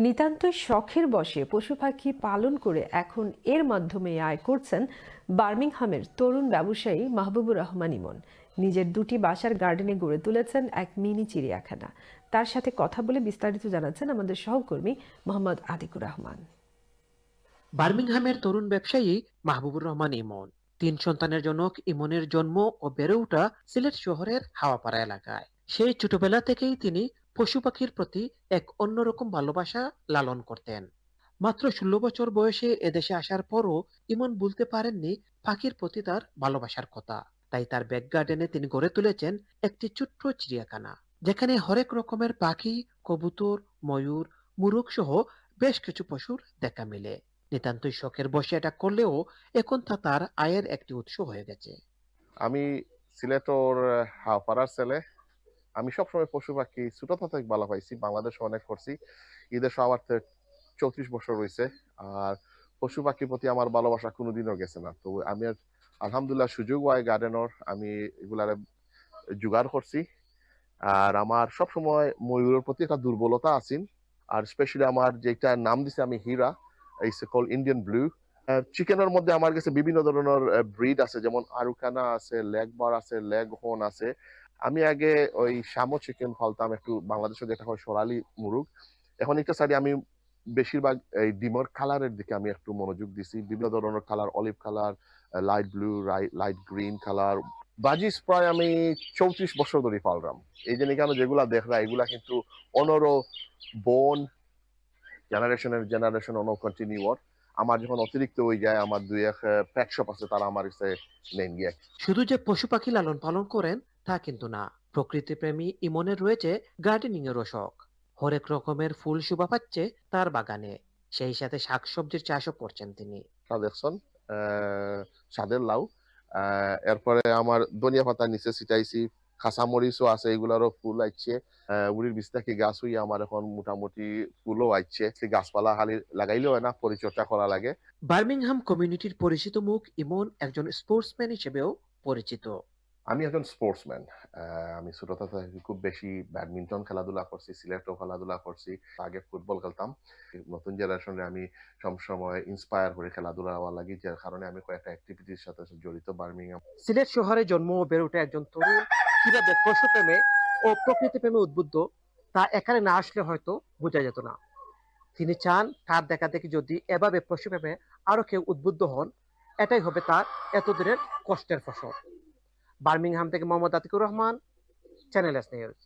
নিতান্তই শখের বশে পশু পাখি পালন করে এখন এর মাধ্যমে আয় করছেন বার্মিংহামের তরুণ ব্যবসায়ী মাহবুবুর রহমান ইমন। নিজের দুটি বাসার গার্ডেনে গড়ে তুলেছেন এক মিনি চিড়িয়াখানা। তার সাথে কথা বলে বিস্তারিত জানাচ্ছেন আমাদের সহকর্মী মোহাম্মদ আদিকুর রহমান। বার্মিংহামের তরুণ ব্যবসায়ী মাহবুবুর রহমান ইমন তিন সন্তানের জনক ইমনের জন্ম ও বেড়ে ওঠা সিলেট শহরের হাওয়াপাড়া এলাকায়। সেই ছোটবেলা থেকেই তিনি পশু পাখির প্রতি এক অন্যরকম ভালোবাসা লালন করতেন। মাত্র ষোলো বছর বয়সে এদেশে আসার পরও ইমন বলতে পারেননি পাখির প্রতি তার ভালোবাসার কথা। তাই তার ব্যাক গার্ডেনে তিনি গড়ে তুলেছেন একটি ছোট্ট চিড়িয়াখানা, যেখানে হরেক রকমের পাখি, কবুতর, ময়ূর, মুরগ সহ বেশ কিছু পশুর দেখা মেলে। নিতান্তই শখের বসে এটা করলেও এখন তা তার আয়ের একটি উৎস হয়ে গেছে। আমি সিলেটর হাওপাড়ার ছেলে। আমি সবসময় পশু পাখি ছোটতা থেকে ভালো পাইছি বাংলাদেশে অনেক করছি। ঈদের আমার চৌত্রিশ বছর রয়েছে, আর পশু পাখির প্রতি আমার ভালোবাসা কোনোদিনও গেছে না। তো আমি আলহামদুলিল্লাহ সুযোগ হয় গার্ডেনর আমি এগুলারে জোগাড় করছি। আর আমার সবসময় ময়ূরের প্রতি একটা দুর্বলতা আছে, আর স্পেশালি আমার যেটা নাম দিছে আমি হীরা এই কল ইন্ডিয়ান ব্লু চিকেনের মধ্যে আমার কাছে বিভিন্ন ধরনের ব্রিড আছে, যেমন আরুকানা আছে লেগ বার আছে লেগ হোন আছে। আমি আগে ওই শামো চিকেন ফালতাম, একটু বাংলাদেশে যেটা হয় সোনালি মুরুগ। এখন একটা সাইডে আমি বেশিরভাগ এই ডিমের কালারের দিকে আমি একটু মনোযোগ দিছি। বিভিন্ন ধরনের colour, olive colour light blue light green colour. বাজিস প্রায় আমি চৌত্রিশ বছর ধরে পাললাম এই যে কেন যেগুলা দেখরা এগুলা কিন্তু অনরো বোন জেনারেশনের জেনারেশন অন কন্টিনিউ আমার যখন অতিরিক্ত হয়ে যায়, আমার দুই এক প্যাট শপ আছে, তারা আমার কাছে নেন গিয়ে। শুধু যে পশু পাখি লালন পালন করেন তা কিন্তু না। প্রকৃতি প্রেমী ইমনের রয়েছে গার্ডেনিং এরও শখ। হরেক রকমের ফুল শোভা পাচ্ছে তার বাগানে। সেই সাথে শাকসবজির চাষও করছেন তিনি। দেখছেন সাদের লাউ। এরপরে আমার ধনিয়া পাতা নিচে ছিটাইছি কাঁচামরিচও আছে এগুলারও ফুল আইছে। উড়ির বীজ থেকে গাছ হইয়া আমার এখন মোটামুটি ফুলও আইছে। সেই গাছপালা খালি লাগাইলেও না পরিচর্যা করা লাগে। বার্মিংহাম কমিউনিটির পরিচিত মুখ ইমন একজন স্পোর্টসম্যান হিসেবেও পরিচিত। আমি একজন স্পোর্টসম্যান আমি ছোটতা থেকে খুব বেশি ব্যাডমিন্টন খেলাধুলা করছি, সিলেটও খেলাধুলা করছি, আগে ফুটবল খেলতাম। নতুন জেনারেশনে আমি সবসময় ইন্সপায়ার করে খেলাধুলা হওয়া লাগি, যার কারণে আমি কয়েকটা অ্যাক্টিভিটির সাথে জড়িত বার্মিংহাম সিলেট শহরে জন্ম বেড়ে ওঠা একজন তরুণ কীভাবে পশুপ্রেমে ও প্রকৃতি প্রেমে উদ্বুদ্ধ, তা এখানে না আসলে হয়তো বোঝা যেত না। তিনি চান তার দেখা দেখি যদি এভাবে পশুপ্রেমে আরও কেউ উদ্বুদ্ধ হন, এটাই হবে তার এতদিনের কষ্টের ফসল। বার্মিংহাম থেকে Mohammad Atiqur Rahman channel S news.